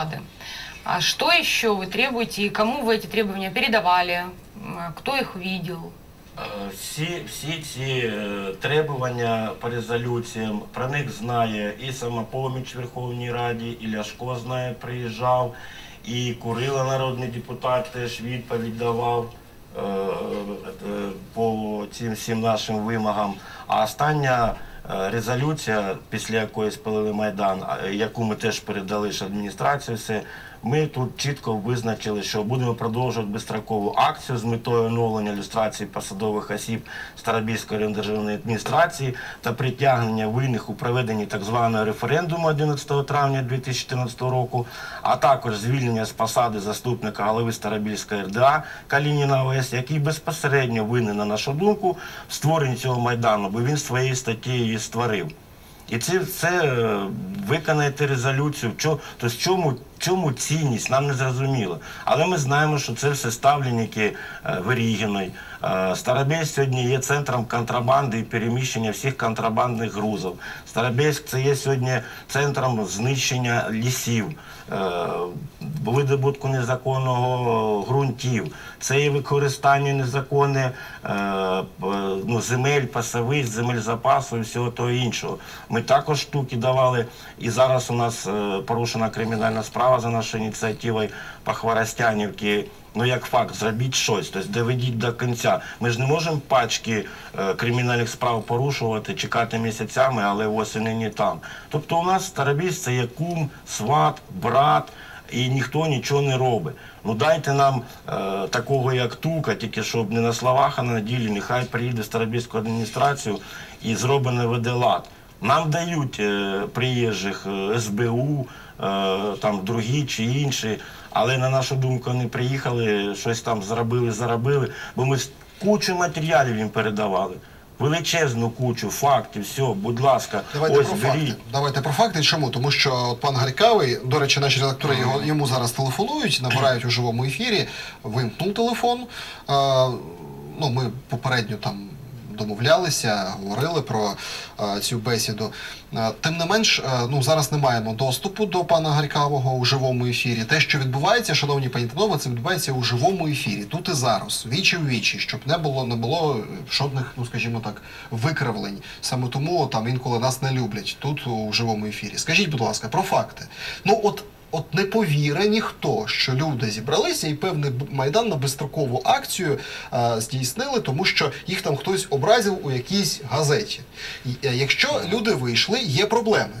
Рады. А что еще вы требуете и кому вы эти требования передавали? М, Кто их видел? Е, Всі, всі ці е, требування по резолюціям, про них знає і самопоміч в Верховній Раді, і Ляшко знає, приїжджав, і Курила народний депутат теж відповідь давав е, е, по цим всім нашим вимогам. А остання е, резолюція, після якої спалили Майдан, е, яку ми теж передали ж адміністрацію, все, ми тут чітко визначили, що будемо продовжувати безстрокову акцію з метою оновлення люстрації посадових осіб Старобільської районної адміністрації та притягнення винних у проведенні так званого референдуму 11 травня 2014 року, а також звільнення з посади заступника голови Старобільської РДА Калініна ОС, який безпосередньо винен, на нашу думку, в створенні цього майдану, бо він своєю статтєю створив. І це все е, виконаєте резолюцію. Чо, то в чому, чому цінність, нам не зрозуміло. Але ми знаємо, що це все ставленники е, Верігіної. Е, Старобільськ сьогодні є центром контрабанди і переміщення всіх контрабандних грузів. Старобільськ це є сьогодні центром знищення лісів, е, видобутку незаконного ґрунтів. Це є використання незаконне е, ну, земель, пасовищ, земель запасу і всього того іншого. Ми також штуки давали, і зараз у нас е, порушена кримінальна справа за нашою ініціативою по Хворостянівці. Ну, як факт, зробіть щось, тобто доведіть до кінця. Ми ж не можемо пачки е, кримінальних справ порушувати, чекати місяцями, але восени не там. Тобто у нас Старобільськ це є кум, сват, брат, і ніхто нічого не робить. Ну дайте нам е, такого, як Тука, тільки щоб не на словах, а на ділі, нехай приїде Старобільську адміністрацію і зроблений веде лад. Нам дають е, приїжджих е, СБУ, е, там другі чи інші, але на нашу думку вони приїхали, щось там зробили, заробили, бо ми кучу матеріалів їм передавали. Величезну кучу фактів, все, будь ласка, Давайте ось про беріть. факти. Давайте про факти. Чому? Тому що от пан Гарькавий, до речі, наші редактори його йому зараз телефонують, набирають у живому ефірі. Вимкнув телефон. А, ну, ми попередньо там. Домовлялися, говорили про е, цю бесіду. Е, тим не менш, е, ну зараз не маємо доступу до пана Гарькавого у живому ефірі. Те, що відбувається, шановні пані та панове, це відбувається у живому ефірі, тут і зараз, вічі в вічі, щоб не було не було жодних, ну скажімо так, викривлень. Саме тому там інколи нас не люблять тут у живому ефірі. Скажіть, будь ласка, про факти. Ну от. От не повіре ніхто, що люди зібралися і певний майдан на безстрокову акцію е, здійснили, тому що їх там хтось образив у якійсь газеті. І, е, якщо люди вийшли, є проблеми.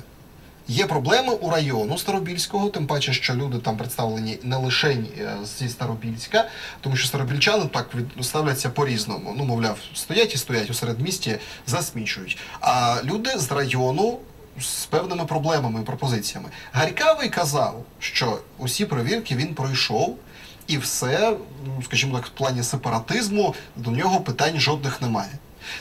Є проблеми у району Старобільського, тим паче, що люди там представлені не лише е, зі Старобільська, тому що старобільчани так ставляться по-різному. Ну, мовляв, стоять і стоять у середмісті, засмічують. А люди з району з певними проблемами і пропозиціями. Гарькавий казав, що усі перевірки він пройшов. І все, ну, скажімо так, в плані сепаратизму до нього питань жодних немає.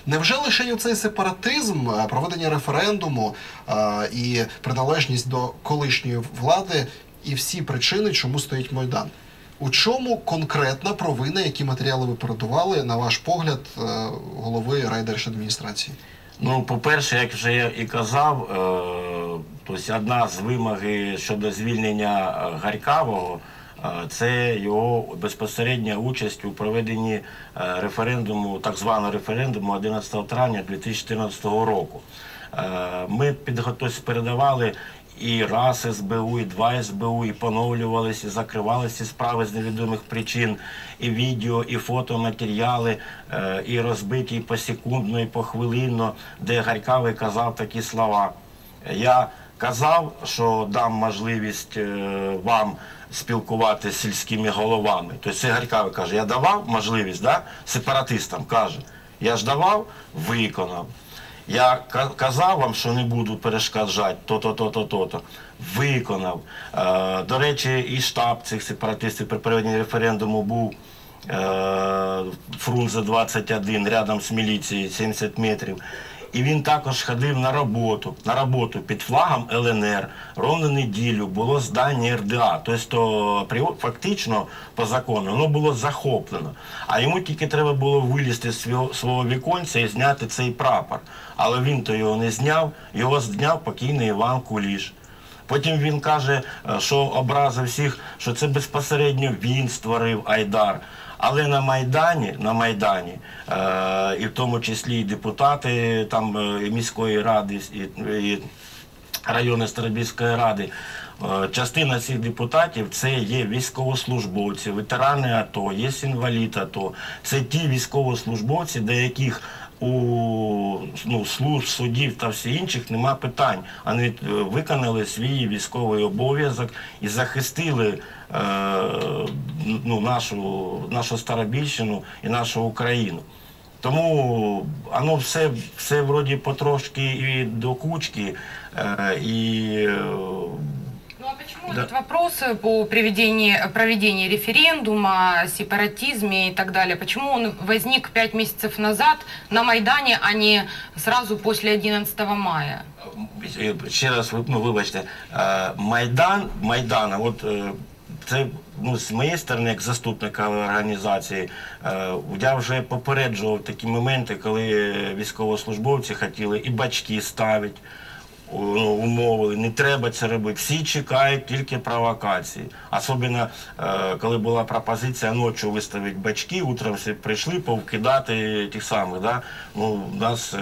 Невже лише цей сепаратизм, е, проведення референдуму е, і приналежність до колишньої влади і всі причини, чому стоїть Майдан? У чому конкретна провина, які матеріали ви передавали, на ваш погляд, е, голови райдержадміністрації? Ну, по-перше, як вже я і казав, тобто одна з вимоги щодо звільнення е, Гарькавого е, це його безпосередня участь у проведенні референдуму, так званого референдуму 11 травня 2014 року. Ми підготовці передавали і раз СБУ, і два СБУ, і поновлювалися, і закривалися справи з невідомих причин, і відео, і фотоматеріали, е, і розбиті і посекундно, і похвилинно, де Гарькавий казав такі слова. Я казав, що дам можливість е, вам спілкуватися з сільськими головами. Тобто це Гарькавий каже, я давав можливість да, сепаратистам, каже. Я ж давав, виконав. Я ка- казав вам, що не буду перешкоджати то-то, то-то, то-то. Виконав. Е, до речі, і штаб цих сепаратистів при проведенні референдуму був е, Фрунзе 21, рядом з міліцією, 70 метрів. І він також ходив на роботу, на роботу під флагом ЛНР. Ровно неділю було здання РДА. Тобто фактично по закону воно було захоплено. А йому тільки треба було вилізти з свого, віконця і зняти цей прапор. Але він то його не зняв, його зняв покійний Іван Куліш. Потім він каже, е, що образив всіх, що це безпосередньо він створив Айдар. Але на Майдані, на Майдані, е, і в тому числі і депутати там е, і міської ради, і, і райони Старобільської ради. Е, Частина цих депутатів це є військовослужбовці, ветерани АТО, є інвалід АТО. Це ті військовослужбовці, до яких у ну, служб, судів та всіх інших нема питань. Вони е, виконали свій військовий обов'язок і захистили е, ну, нашу, нашу Старобільщину і нашу Україну. Тому воно все, все вроді потрошки і до кучки, е, і почему Да. этот вопрос по проведении, референдума, сепаратизме и так далее, почему он возник пять месяцев назад на Майдане, а не сразу после 11 мая? Ще раз ну, вибачте, Майдан, Майдана, от е, це ну, з моєї сторони, як заступника організації, е, я вже попереджував такі моменти, коли військовослужбовці хотіли і бачки ставити. Ну, умовили, не треба це робити. Всі чекають тільки провокації. Особливо, е, коли була пропозиція ночі виставити бачки, утром всі прийшли повкидати тих самих. Да? Ну, у нас е,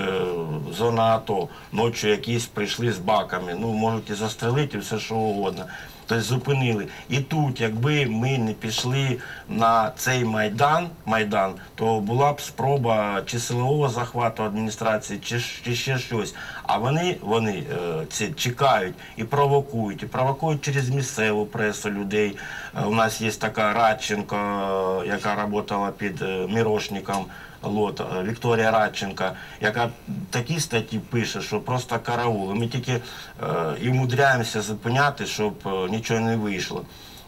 зона АТО, ночі якісь прийшли з баками, ну, можуть і застрелити, і все що угодно. Тобто зупинили. І тут, якби ми не пішли на цей майдан, майдан, то була б спроба чи силового захвату адміністрації, чи, чи ще щось. А вони, вони е, ці чекають і провокують, і провокують через місцеву пресу людей. Е, у нас є така Радченко, е, яка працювала під Мірошником. Лот, Вікторія Радченка, яка такі статті пише, що просто караул. Ми тільки е, і вмудряємося зупиняти, щоб е, нічого не вийшло.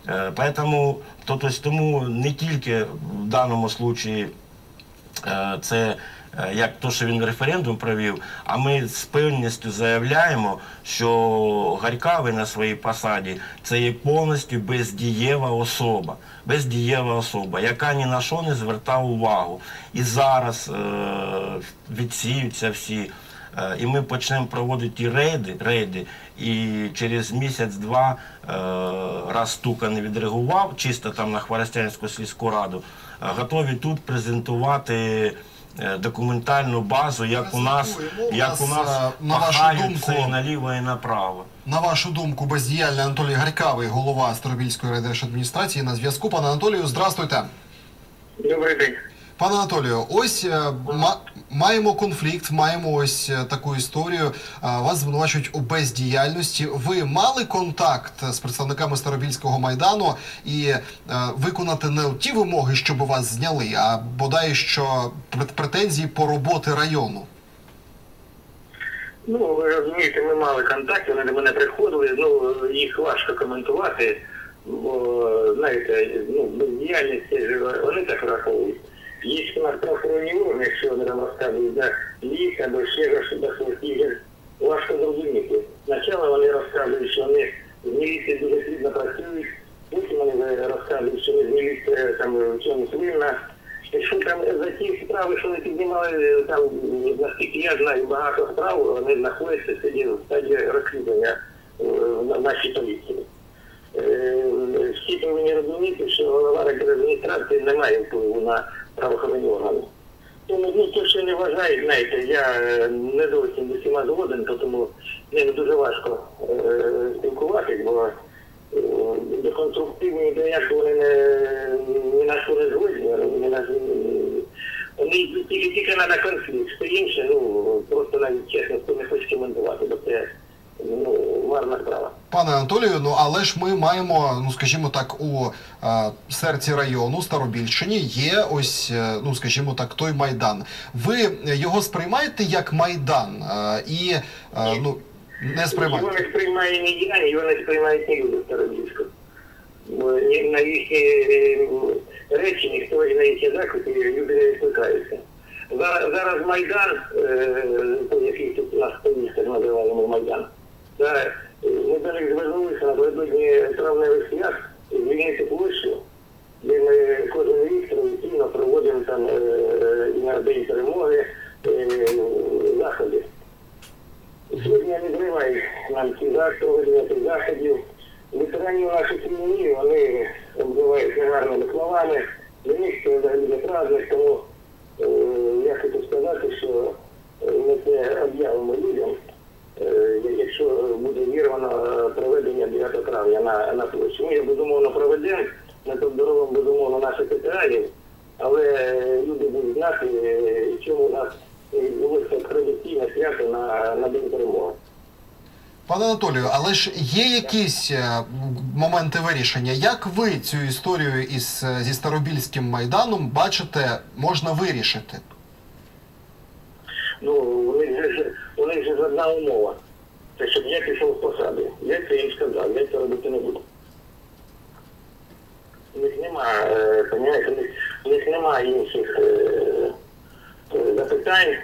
Е, Поэтому, то, то есть, тому не тільки в даному случаї е, це е, як то, що він референдум провів, а ми з певністю заявляємо, що Гарькавий на своїй посаді це є повністю бездієва особа, бездієва особа, яка ні на що не звертав увагу. І зараз е, відсіються всі. Е, І ми почнемо проводити рейди, рейди, і через місяць-два е, раз Тука не відреагував, чисто там на Хворостянську сільську раду, е, готові тут презентувати документальну базу, як у нас, як у нас на вашу думку, наліво і направо. На вашу думку, бездіяльний Анатолій Гарькавий, голова Старобільської райдержадміністрації на зв'язку. Пане Анатолію, здрастуйте. Добрий день. Пане Анатолію, ось е, ма- маємо конфлікт, маємо ось е, таку історію. Е, Вас звинувачують у бездіяльності. Ви мали контакт з представниками Старобільського майдану і виконати не ті вимоги, щоб вас зняли, а бодай що прет- претензії по роботи району. Ну, ви розумієте, ми мали контакти, вони до мене приходили, ну, їх важко коментувати, бо, знаєте, ну, бездіяльність, вони так раховують. Є у нас правоохоронні органи, якщо вони там розказують, да, їх або ще щось, до своїх їх же важко зрозуміти. Спочатку вони розказують, що вони з міліції дуже плідно працюють, потім вони розказують, що вони з міліції там в чомусь винна. Якщо там за ті справи, що вони піднімали, там, наскільки я знаю, багато справ, вони знаходяться сьогодні в стадії розслідування е, на нашій поліції. Е, Всі повинні розуміти, що голова адміністрації не має впливу на Правоохоронні органи. Тому ну, то, що не вважають, знаєте, я е, не зовсім з усіма згоден, тому з ними дуже важко е, спілкуватись, бо е, до конструктивні ніяк вони не, на що не згодні, вони тільки, тільки на конфлікт, все інше, ну просто навіть чесно хто не хочу коментувати, бо це ну, марна справа. Пане Анатолію, ну але ж ми маємо, ну скажімо так, у е, серці району Старобільщині є ось, е, ну скажімо так, той майдан. Ви його сприймаєте як майдан е, і е, ну не Його сприймаєте. не сприймає ні я, ні його не сприймають ні люди Старобільського. Бо ні- на їхні е, речі, ніхто і на їхні заклики люди не відкликаються. Зараз, зараз Майдан, е, той, який тут у нас повісток називаємо Майдан, да, е, ми далі звернулися напередодні травневих свят звільнити площу, де ми кожен рік традиційно проводимо там е, на день перемоги е, заходи. Сьогодні не тривають нам ці заходи, цих заходів. Ветеранів наших війни, вони обзиваються гарними словами, для них це взагалі не праздник, тому Анатолію, але ж є якісь е, моменти вирішення. Як ви цю історію із е, зі Старобільським майданом бачите, можна вирішити? Ну, у них же, одна умова. Це щоб я пішов з посади. Я це їм сказав, я це робити не буду. У них нема, е, у них, у них нема інших запитань,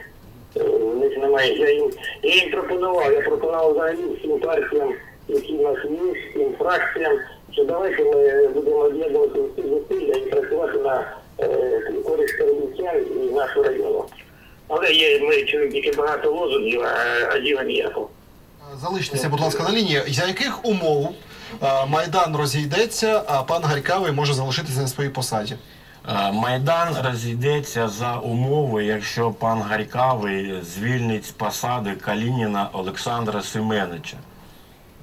е, немає. Я їм, я їм пропонував, я пропонував взагалі всім партіям, які в нас є, всім фракціям, що давайте ми будемо об'єднувати всі зусилля і працювати на е, користь карбівчан і нашого району. Але є, ми чуємо тільки багато лозунгів, а, діла ніякого. Залиштеся, будь ласка, на лінії. За яких умов е, майдан розійдеться, а пан Гарькавий може залишитися на своїй посаді? Е, Майдан розійдеться за умови, якщо пан Гарькавий звільнить з посади Калініна Олександра Семеновича.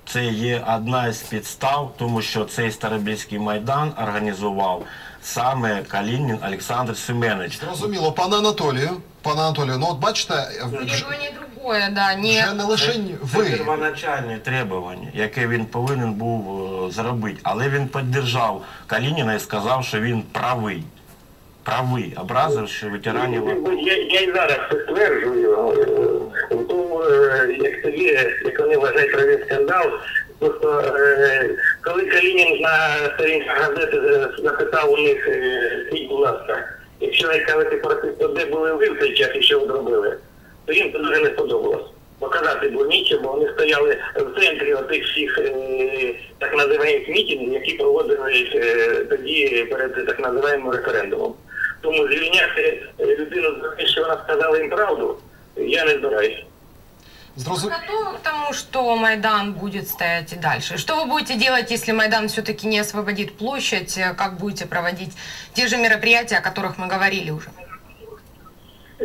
Це є одна із підстав, тому що цей Старобільський майдан організував саме Калінін Олександр Семенович. Зрозуміло, пане Анатолію. Пане Анатолію, ну от бачите, е, другое, да, не... вже не лише Це ви. первоначальне требування, яке він повинен був е, зробити. Але він підтримав Калініна і сказав, що він правий. Правий, образивши ветеранів. АТО. Я, я і зараз це стверджую, е, тому, е, як тоді, як вони вважають провів скандал, просто е, коли Калінін на сторінках газети е, запитав у них, е, скажіть, будь ласка, якщо ви кажете про те, то де були ви в цей час і що ви зробили, їм це дуже не сподобалось. Показати було нічого, бо вони стояли в центрі отих всіх е, так називаних мітингів, які проводили е, тоді перед так називаємим референдумом. Тому звільняти е, людину за те, що вона сказала їм правду, я не збираюся. Зрозуміло. Готовы к тому, что Майдан будет стоять и дальше? Что вы будете делать, если Майдан все-таки не освободит площадь? Э, Как будете проводить те же мероприятия, о которых мы говорили уже?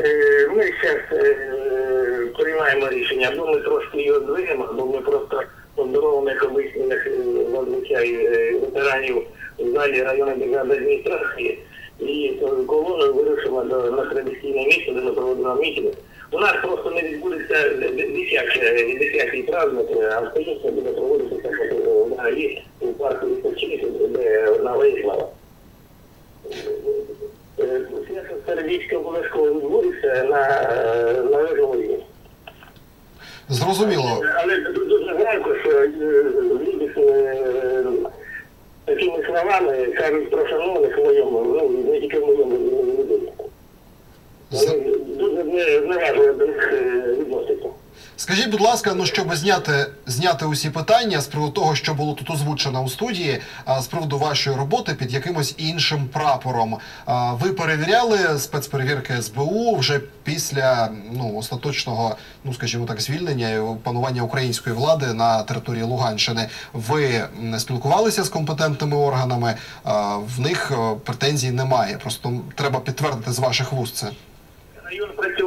Е, Ми зараз приймаємо рішення, або ми трошки його здвинемо, або ми просто як обично, е, зазвичай е, ветеранів в залі районної бригади адміністрації, і колоною вирушимо до на традиційне місце, де ми проводимо мітинг. У нас просто не відбудеться десятий, праздник, а стоїться буде проводитися е, взагалі у парку відпочинку, де на Владислава. Свято Сердічка обов'язково відбудеться на належному рівні. Зрозуміло. Але дуже громко, що е, люди е, такими словами кажуть про шановних в моєму, ну не тільки в моєму людей. З- дуже не- зневажливо до них е, відносяться. Скажіть, будь ласка, ну щоб зняти, зняти усі питання з приводу того, що було тут озвучено у студії, а, з приводу вашої роботи під якимось іншим прапором. Ви перевіряли спецперевірки СБУ вже після ну остаточного, ну скажімо так, звільнення і панування української влади на території Луганщини. Ви м, спілкувалися з компетентними органами? В них е, претензій немає. Просто треба підтвердити з ваших вуст це.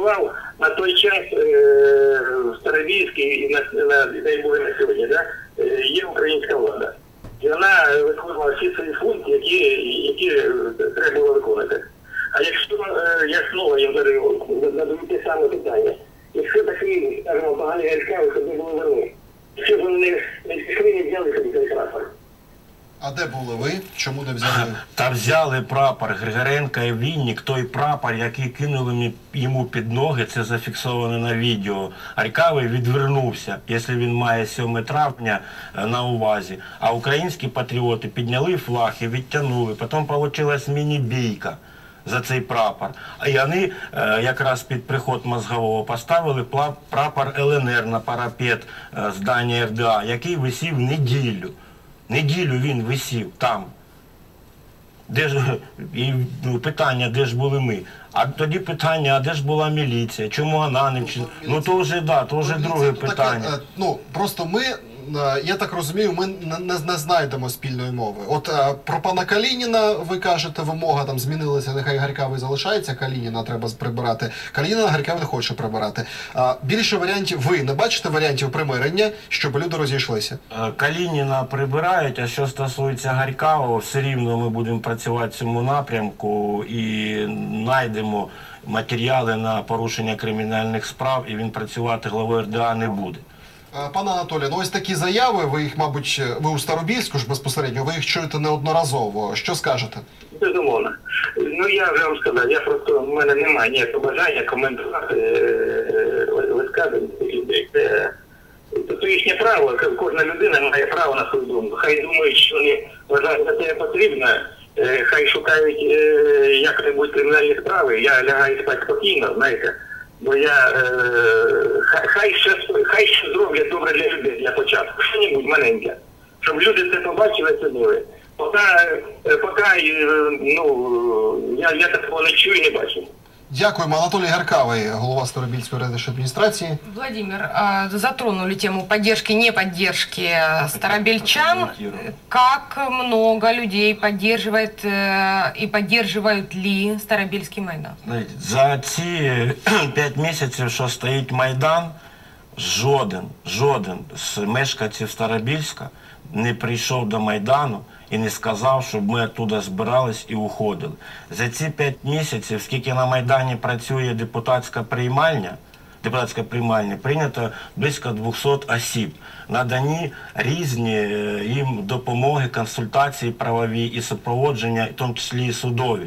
Працював на той час е, в Старовільській і на, на на сьогодні, да? е, є українська влада. І вона виконувала всі свої функції, які, які е, треба було виконати. А якщо е, я знову задаю задаю те саме питання, якщо такий, скажімо, поганий галька, ви собі були вони? Якщо б вони не, не пішли, не взяли собі цей прапор. А де були ви? Чому не взяли? Та взяли прапор Григоренка і Вінник, той прапор, який кинули йому під ноги, це зафіксовано на відео. Аркавий відвернувся, якщо він має 7 травня е, на увазі. А українські патріоти підняли флаг і відтягнули. Потім вийшла міні-бійка за цей прапор. І вони е, якраз під приход мозгового поставили прапор ЛНР на парапет е, здання РДА, який висів неділю. Неділю він висів там. Де ж і ну, питання, де ж були ми? А тоді питання, а де ж була міліція? Чому вона не вчинила? Ну то вже да, то вже друге питання. е, ну просто ми я так розумію, ми не, не, знайдемо спільної мови. От е, про пана Калініна ви кажете, вимога там змінилася, нехай Гарькавий залишається, Калініна треба прибирати. Калініна Гарькавий не хоче прибирати. Більше варіантів ви не бачите варіантів примирення, щоб люди розійшлися. Е, Калініна прибирають, а що стосується Гарькавого, все рівно ми будемо працювати в цьому напрямку і знайдемо матеріали на порушення кримінальних справ, і він працювати главою РДА не буде. Е, Пане Анатолію, ну ось такі заяви, ви їх, мабуть, ви у Старобільську ж безпосередньо, ви їх чуєте неодноразово. Що скажете? Безумовно. Ну я вже вам сказав, я просто в мене немає ніякого бажання коментувати е, висказання людей. Це Тобто їхнє право, кожна людина має право на свою думку. Хай думають, що вони вважають за це потрібно, е, хай шукають е, як-небудь кримінальні справи. Я лягаю спати спокійно, знаєте. Бо я е, хай, ще хай ще зроблять добре для людей для початку. Що-небудь маленьке. Щоб люди це побачили, оцінили. Поки, е, поки е, ну, я, я такого не чую і не бачу. Дякуємо, Анатолій Гаркавий, голова Старобільської райдержадміністрації. Владимир, затронули тему поддержки, не поддержки э, старобельчан. Как много людей поддерживает э, и поддерживают ли Старобельский Майдан? За ці п'ять місяців, що стоїть Майдан, жоден, жоден з мешканців Старобільська не прийшов до Майдану і не сказав, щоб ми оттуда збирались і уходили. За ці п'ять місяців, скільки на Майдані працює депутатська приймальня, депутатська приймальня, прийнято близько 200 осіб. Надані різні е, їм допомоги, консультації правові і супроводження, в тому числі і судові.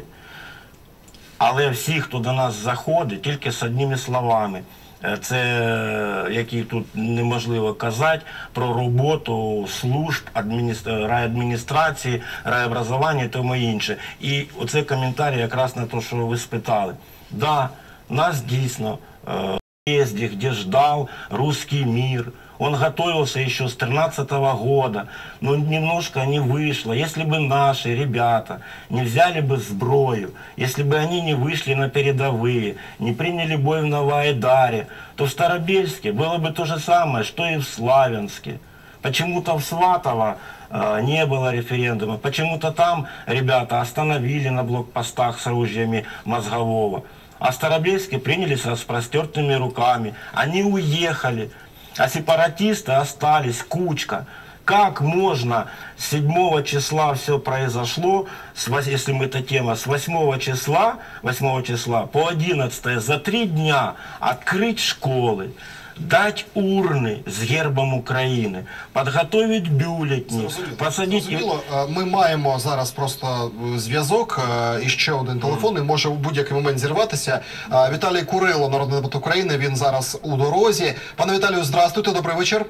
Але всі, хто до нас заходить, тільки з одними словами. Е, Це е, які тут неможливо казати про роботу служб адміністр... райадміністрації, райобразування і тому інше. І оце коментар якраз на те, що ви спитали. Да, нас дійсно є, съезде, где ждал мір. мир. Он готовился еще с 13 года, но немножко не вышло. Если бы наши ребята не взяли бы сброю, если бы они не вышли на передовые, не приняли бой в Новоайдаре, то в Старобельске было бы то же самое, что и в Славянске. Почему-то в Сватово э, не было референдума, почему-то там ребята остановили на блокпостах с оружиями мозгового. А Старобельске приняли с распростертыми руками. Они уехали, а сепаратисты остались, кучка. Как можно с 7 числа все произошло, с вось- если мы эта тема, с 8 числа, 8 числа по 11 за три дня открыть школы, дать урны с гербом Украины, подготовить бюллетни, Зрозуміло. посадить... Зрозуміло. Е, Ми маємо зараз просто е, зв'язок е, і ще один телефон, і може у будь-який момент зірватися. Віталій Курило, народний депутат України. Він зараз у дорозі. Пане Віталію, здравствуйте, добрий вечір.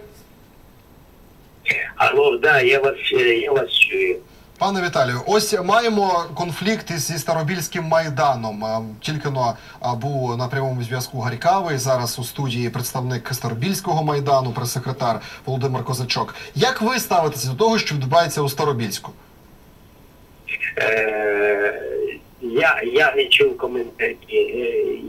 Алло, да, я вас, я вас чую. Пане Віталію, ось маємо конфлікт із Старобільським майданом. Тільки но а, був на прямому зв'язку Гарькавий. Зараз у студії представник Старобільського майдану, прес-секретар Володимир Козачок. Як ви ставитеся до того, що відбувається у Старобільську? Е, я, не чув коментарів е,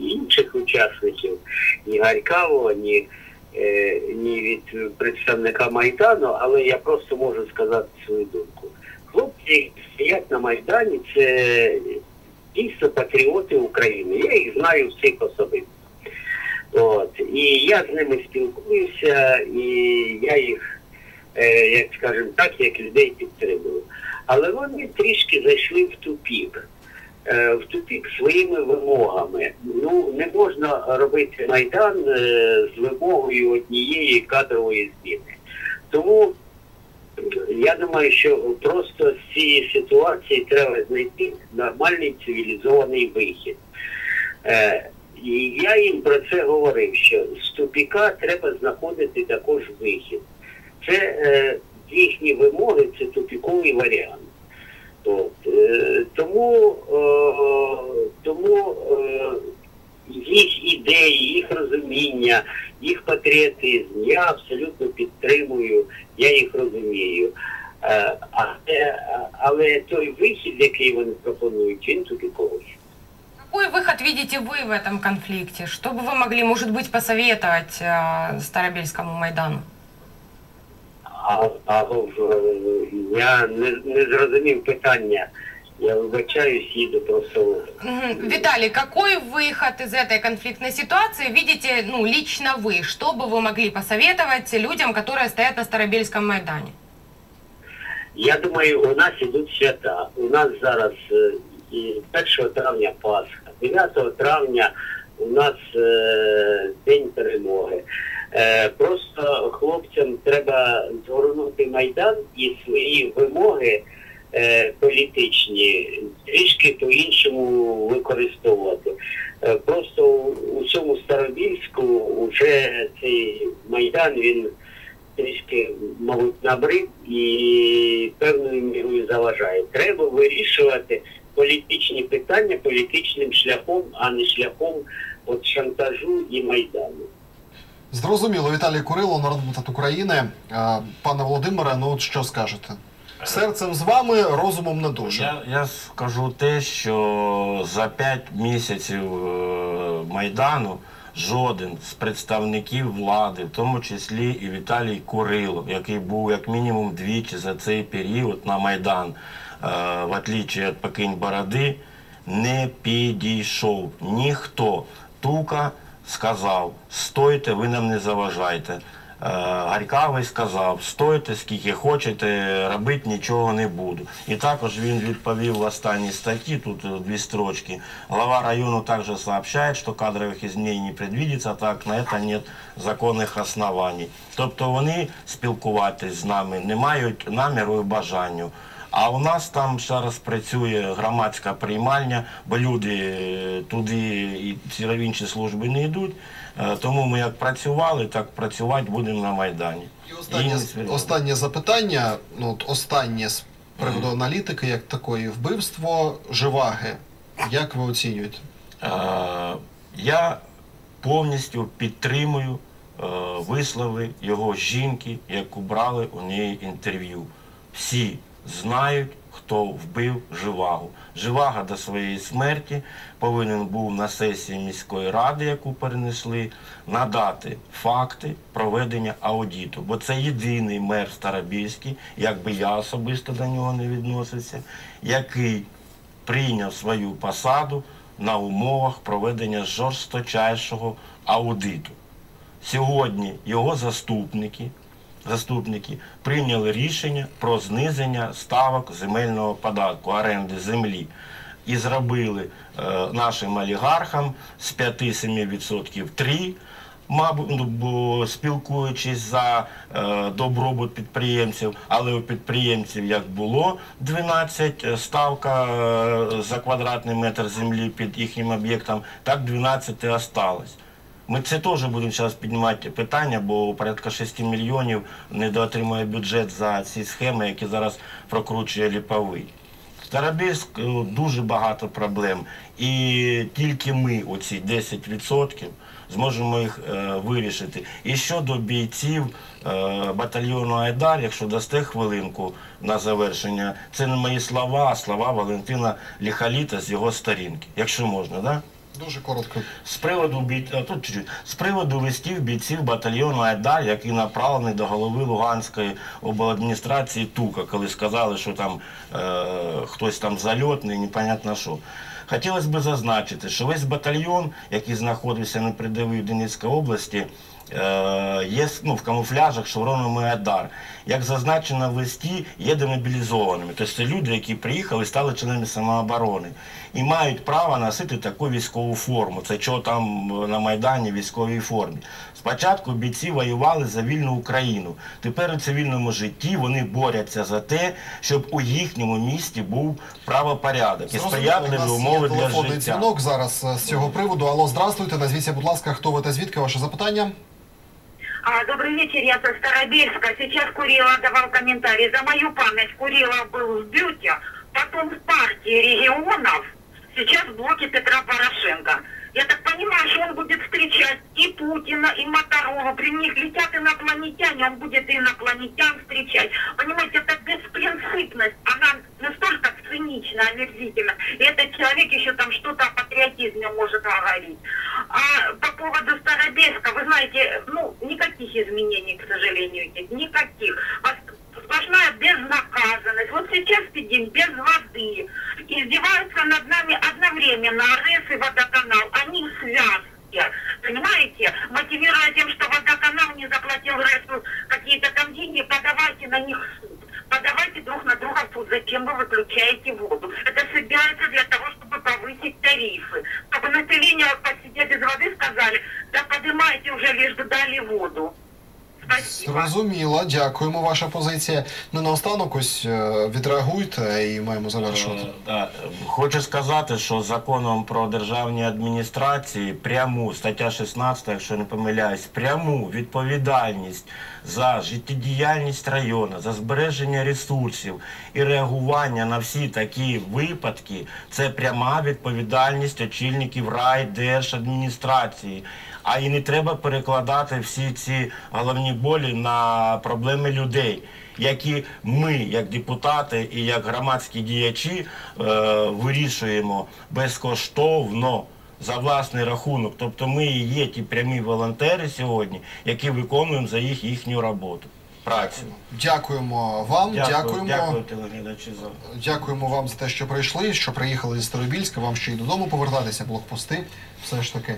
інших учасників, ні Гарькавого, ні, е, ні від представника Майдану, але я просто можу сказати свою думку. Хлопці, стоять на Майдані, це дійсно патріоти України. Я їх знаю всіх особисто. От. І я з ними спілкуюся, і я їх, е, як скажемо так, як людей підтримую. Але вони трішки зайшли в тупік. Е, в тупік своїми вимогами. Ну, не можна робити Майдан е, з вимогою однієї кадрової зміни. Тому я думаю, що просто з цієї ситуації треба знайти нормальний цивілізований вихід. Е, і я їм про це говорив, що з тупіка треба знаходити також вихід. Це е, їхні вимоги, це тупіковий варіант. От, е, тому е, тому е, їх ідеї, їх розуміння, їх патріотизм я абсолютно підтримую, я їх розумію. Е, але, але той вихід, який вони пропонують, він тупіковий. Какой выход видите вы в этом конфликте? Что бы вы могли, может быть, посоветовать э, Старобельскому Майдану? А, а е, я не, не зрозумів питання. Я вибачаюсь, їду просто. Мгм. Виталий, какой выход из этой конфликтной ситуации видите, ну, лично вы? Что бы вы могли посоветовать людям, которые стоят на Старобельском Майдане? Я думаю, у нас ідуть свята. У нас зараз е, і 1 травня Пасха, 9 травня у нас е, День перемоги. Е, просто хлопцям треба згорнути Майдан і свої вимоги Е, політичні трішки по-іншому використовувати. Е, просто у, цьому Старобільську вже цей Майдан він трішки, мабуть, набрид і певною мірою заважає. Треба вирішувати політичні питання політичним шляхом, а не шляхом от шантажу і майдану. Зрозуміло, Віталій Курило, народний депутат України. Е, Пане Володимире, ну от що скажете? Серцем з вами, розумом не дуже. Я, я скажу те, що за 5 місяців е, Майдану жоден з представників влади, в тому числі і Віталій Курило, який був як мінімум двічі за цей період на Майдан, е, в отличие від Пекинь Бороди, не підійшов. Ніхто. Тука сказав, стойте, ви нам не заважайте. Е, Гарькавий сказав, стойте скільки хочете, робити нічого не буду. І також він відповів в останній статті, тут е, дві строчки. Глава району також сообщає, що кадрових змін не предвидиться, так на це нет законних оснований. Тобто вони спілкуватись з нами не мають наміру і бажанню. А у нас там зараз працює громадська приймальня, бо люди е, туди і ці інші служби не йдуть. Е, Тому ми як працювали, так працювати будемо на Майдані. І останнє, останнє запитання, ну от останнє з приводу аналітики, як такої вбивство живаги. Як ви оцінюєте? Е, Я повністю підтримую е, вислови його жінки, яку брали у неї інтерв'ю. Всі знають, хто вбив Живагу. Живага до своєї смерті повинен був на сесії міської ради, яку перенесли, надати факти проведення аудиту. Бо це єдиний мер Старобільський, як би я особисто до нього не відносився, який прийняв свою посаду на умовах проведення жорсточайшого аудиту. Сьогодні його заступники, заступники прийняли рішення про зниження ставок земельного податку, оренди землі. І зробили е, нашим олігархам з 5-7% 3, мабуть, ну, спілкуючись за е, добробут підприємців, але у підприємців як було 12 е, ставка е, за квадратний метр землі під їхнім об'єктом, так 12 і осталось. Ми це теж будемо зараз піднімати питання, бо порядка 6 мільйонів недоотримує бюджет за ці схеми, які зараз прокручує ліповий. Старобільськ е, дуже багато проблем. І тільки ми, оці 10%, зможемо їх е, вирішити. І щодо бійців е, батальйону Айдар, якщо дасте хвилинку на завершення, це не мої слова, а слова Валентина Ліхаліта з його сторінки. Якщо можна, так? Да? Дуже коротко. З приводу бій... тут чуть-чуть. з приводу листів бійців батальйону Айдар, який направлений до голови Луганської обладміністрації Тука, коли сказали, що там е, хтось там зальотний, непонятно що. Хотілося б зазначити, що весь батальйон, який знаходився на передовій Донецької області, е, є ну, в камуфляжах шевроном і Айдар. Як зазначено в листі, є демобілізованими. Тобто це люди, які приїхали стали членами самооборони. І мають право носити таку військову форму. Це чого там на Майдані в військовій формі. Спочатку бійці воювали за вільну Україну. Тепер у цивільному житті вони борються за те, щоб у їхньому місті був правопорядок і сприятливі умови для телефонний життя. дзвінок зараз е, з цього приводу. Алло, здравствуйте, назвіться, будь ласка, хто ви та звідки ваше запитання? Добрый вечер, я со Старобельска. Сейчас Курила давал комментарий. За мою память Курила был в Бюте, потом в партии регионов, сейчас в блоке Петра Порошенко. Я так понимаю, что он будет встречать и Путина, и Моторова. При них летят инопланетяне, он будет и инопланетян встречать. Понимаете, это беспринципность. Она настолько цинична, омерзительна. И этот человек еще там что-то о патриотизме может говорить. А по поводу Старобельска, вы знаете, ну, никаких изменений, к сожалению, нет, никаких. сплошная безнаказанность. Вот сейчас сидим без воды. Издеваются над нами одновременно РЭС и водоканал. Они в связке. Понимаете? Мотивируя тем, что водоканал не заплатил РЭСу какие-то там деньги, подавайте на них суд. Подавайте друг на друга суд. Зачем вы выключаете воду? Это собирается для того, чтобы повысить тарифы. Зрозуміло, дякуємо, ваша позиція. Ну наостанок ось е, відреагуйте і маємо завершувати. Е. Хочу сказати, що законом про державні адміністрації пряму, стаття 16, якщо не помиляюсь, пряму відповідальність за життєдіяльність району, за збереження ресурсів і реагування на всі такі випадки, це пряма відповідальність очільників райдержадміністрації. А і не треба перекладати всі ці головні болі на проблеми людей які ми, як депутати і як громадські діячі, е, вирішуємо безкоштовно за власний рахунок. Тобто ми і є ті прямі волонтери сьогодні, які виконуємо за їх їхню роботу. Працю. Дякуємо вам, дякуємо. дякую телеглядачі за. Дякуємо вам за те, що прийшли, що приїхали з Старобільська. Вам ще й додому повертатися, блокпости. Все ж таки.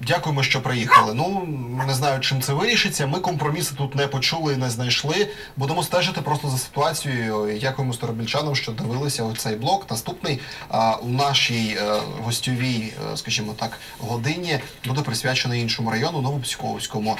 Дякуємо, що приїхали. Ну не знаю, чим це вирішиться. Ми компроміси тут не почули і не знайшли. Будемо стежити просто за ситуацією. Дякуємо старобільчанам, що дивилися оцей блок. Наступний у нашій е, гостьовій, е, скажімо так, годині буде присвячений іншому району Новопсіковському.